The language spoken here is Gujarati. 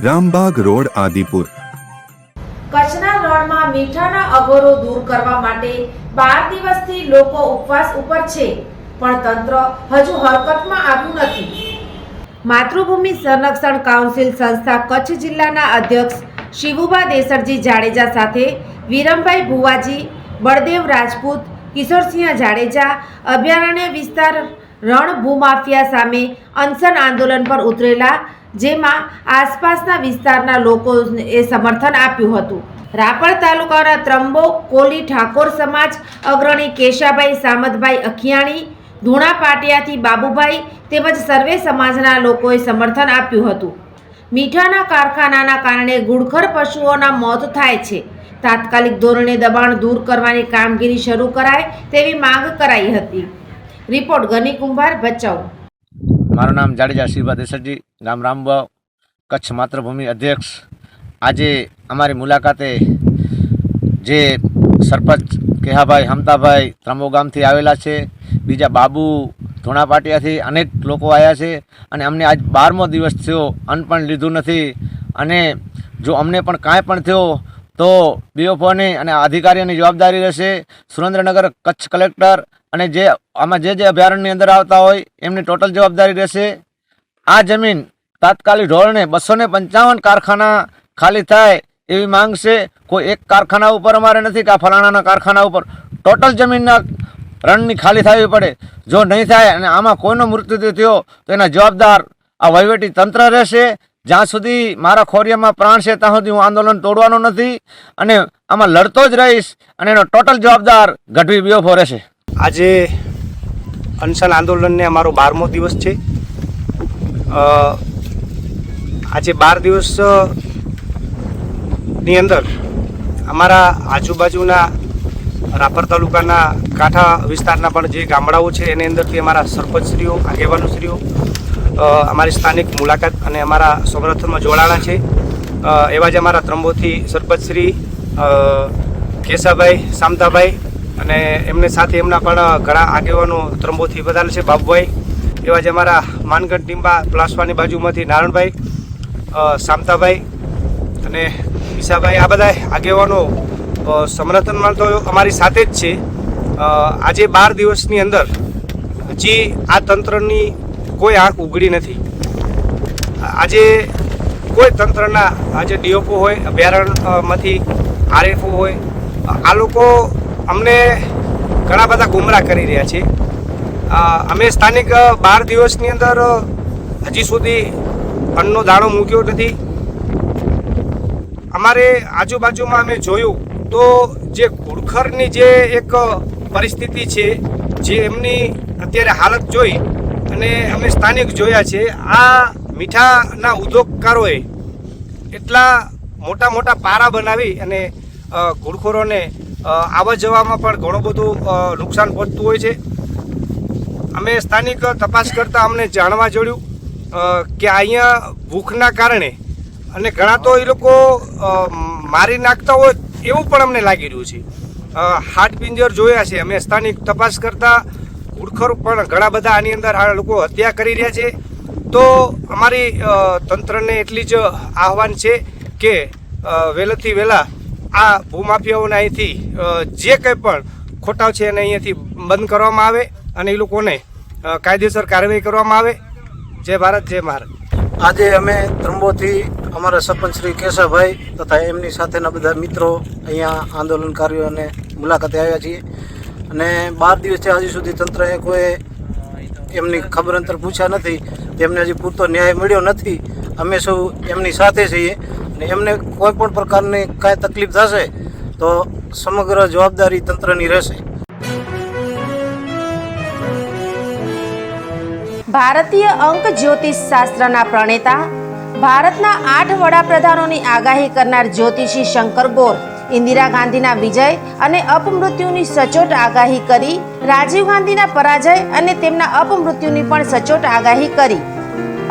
Rambag road, Adipur. કચ્છના રણમાં મીઠાના અગરો દૂર કરવા માટે બાર દિવસથી લોકો ઉપવાસ ઉપર છે, પણ તંત્ર હજુ હરકતમાં આવ્યું નથી. માતૃભૂમિ સંરક્ષણ કાઉન્સિલ સંસ્થા કચ્છ જિલ્લાના અધ્યક્ષ શિવુબા દેસરજી જાડેજા સાથે વિરમભાઈ ભુવાજી, બળદેવ રાજપૂત, કિશોરસિંહ જાડેજા, અભયારણ્ય વિસ્તાર રણ ભૂમાફિયા સામે અનશન આંદોલન પર ઉતરેલા, જેમાં આસપાસના વિસ્તારના લોકોએ સમર્થન આપ્યું હતું. રાપર તાલુકાના ત્રંબો કોલી ઠાકોર સમાજ અગ્રણી કેશાભાઈ સામતભાઈ અખિયાણી, ધૂણા પાટિયાથી બાબુભાઈ તેમજ સર્વે સમાજના લોકોએ સમર્થન આપ્યું હતું. મીઠાના કારખાનાના કારણે ગુડખર પશુઓના મોત થાય છે. તાત્કાલિક ધોરણે દબાણ દૂર કરવાની કામગીરી શરૂ કરાય તેવી માંગ કરાઈ હતી. રિપોર્ટ ગની કુંભાર ભચાઉ. મારું નામ જાડેજા શિવભા દેસરજી ગામ રામબાવ કચ્છ માતૃભૂમિ અધ્યક્ષ. આજે અમારી મુલાકાતે જે સરપંચ કેહાભાઈ હમતાભાઈ ત્રંબો ગામથી આવેલા છે, બીજા બાબુ ધોણાપાટિયાથી અનેક લોકો આવ્યા છે અને અમને આજ બારમો દિવસ થયો, અન્ન પણ લીધું નથી. અને જો અમને પણ કાંઈ પણ થયો, તો બીઓફોની અને અધિકારીઓની જવાબદારી રહેશે. સુરેન્દ્રનગર કચ્છ કલેક્ટર અને જે, આમાં જે જે અભયારણ્યની અંદર આવતા હોય, એમની ટોટલ જવાબદારી રહેશે. આ જમીન તાત્કાલિક ધોરણે બસો પંચાવન કારખાના ખાલી થાય એવી માંગ છે. કોઈ એક કારખાના ઉપર અમારે નથી કે આ ફલાણાના કારખાના ઉપર. ટોટલ જમીનના રણની ખાલી થવી પડે. જો નહીં થાય અને આમાં કોઈનો મૃત્યુ થયો, તો એના જવાબદાર આ વહીવટી તંત્ર રહેશે. જ્યાં સુધી મારા ખોરિયામાં પ્રાણ છે, ત્યાં સુધી હું આંદોલન તોડવાનો નથી અને આમાં લડતો જ રહીશ અને એનો ટોટલ જવાબદાર ગઢવી બીઓફો રહેશે. આજે અનશન આંદોલનને અમારો બારમો દિવસ છે. આજે બાર દિવસની અંદર અમારા આજુબાજુના રાપર તાલુકાના કાંઠા વિસ્તારના પણ જે ગામડાઓ છે એની અંદરથી અમારા સરપંચશ્રીઓ આગેવાનોશ્રીઓ અમારી સ્થાનિક મુલાકાત અને અમારા સમર્થનમાં જોડાણા છે. એવા જ અમારા ત્રંબોથી સરપંચશ્રી અ, કેશાભાઈ સામતાભાઈ અને એમને સાથે એમના પણ ઘણા આગેવાનો ત્રંબોથી વધારે છે, બાબુભાઈ. એવા જ અમારા માનગઢ ટીંબા પ્લાસવાની બાજુમાંથી નારણભાઈ સામતાભાઈ અને ઈશાભાઈ આ બધા આગેવાનો સમર્થનમાં તો અમારી સાથે જ છે. આજે બાર દિવસની અંદર હજી આ તંત્રની કોઈ આંખ ઉઘડી નથી. આજે કોઈ તંત્રના, આજે ડીઓપો હોય, અભયારણ્યમાંથી આરએફઓ હોય, આ લોકો અમને ઘણા બધા ગુમરાહ કરી રહ્યા છે અમે સ્થાનિક બાર દિવસની અંદર હજી સુધી અન્નનો દાણો મૂક્યો નથી. અમારે આજુબાજુમાં અમે જોયું તો જે ઘુડખરની જે એક પરિસ્થિતિ છે, જે એમની અત્યારે હાલત જોઈ અને અમે સ્થાનિક જોયા છે, આ મીઠાના ઉદ્યોગકારોએ એટલા મોટા મોટા પારા બનાવી અને ઘુડખોરોને આવવા જવામાં પણ ઘણું બધું નુકસાન પહોંચતું હોય છે. અમે સ્થાનિક તપાસ કરતાં અમને જાણવા જોડ્યું કે અહીંયા ભૂખના કારણે અને ઘણા તો એ લોકો મારી નાખતા હોય એવું પણ અમને લાગી રહ્યું છે. હાડ પિંજર જોયા છે. અમે સ્થાનિક તપાસ કરતાં ઉડખર પણ ઘણા બધા આની અંદર આ લોકો હત્યા કરી રહ્યા છે. તો અમારી તંત્રને એટલી જ આહવાન છે કે વહેલાથી વહેલા આ ભૂમાફિયાઓને અહીંથી જે કંઈ પણ ખોટાવ છે એને અહીંયાથી બંધ કરવામાં આવે અને એ લોકોને કાયદેસર કાર્યવાહી કરવામાં આવે. જય ભારત જય ભારત. આજે અમે ત્રંબોથી અમારા સરપંચ શ્રી કેશવભાઈ તથા એમની સાથેના બધા મિત્રો અહીંયા આંદોલનકારીઓને મુલાકાતે આવ્યા છીએ. અને બાર દિવસથી હજી સુધી તંત્રએ કોઈ એમની ખબર અંતર પૂછ્યા નથી. તેમને હજી પૂરતો ન્યાય મળ્યો નથી. અમે સૌ એમની સાથે છીએ. અને એમને કોઈ પણ પ્રકારની કાંઈ તકલીફ થશે, તો સમગ્ર જવાબદારી તંત્રની રહેશે. ભારતીય અંક જ્યોતિષ શાસ્ત્રના પ્રણેતા, ભારતના આઠ વડાપ્રધાનોની આગાહી કરનાર જ્યોતિષી શંકર ગોર, ઇન્દિરા ગાંધીના વિજય અને અપમૃત્યુની સચોટ આગાહી કરી, રાજીવ ગાંધીના પરાજય અને તેમના અપમૃત્યુની પણ સચોટ આગાહી કરી.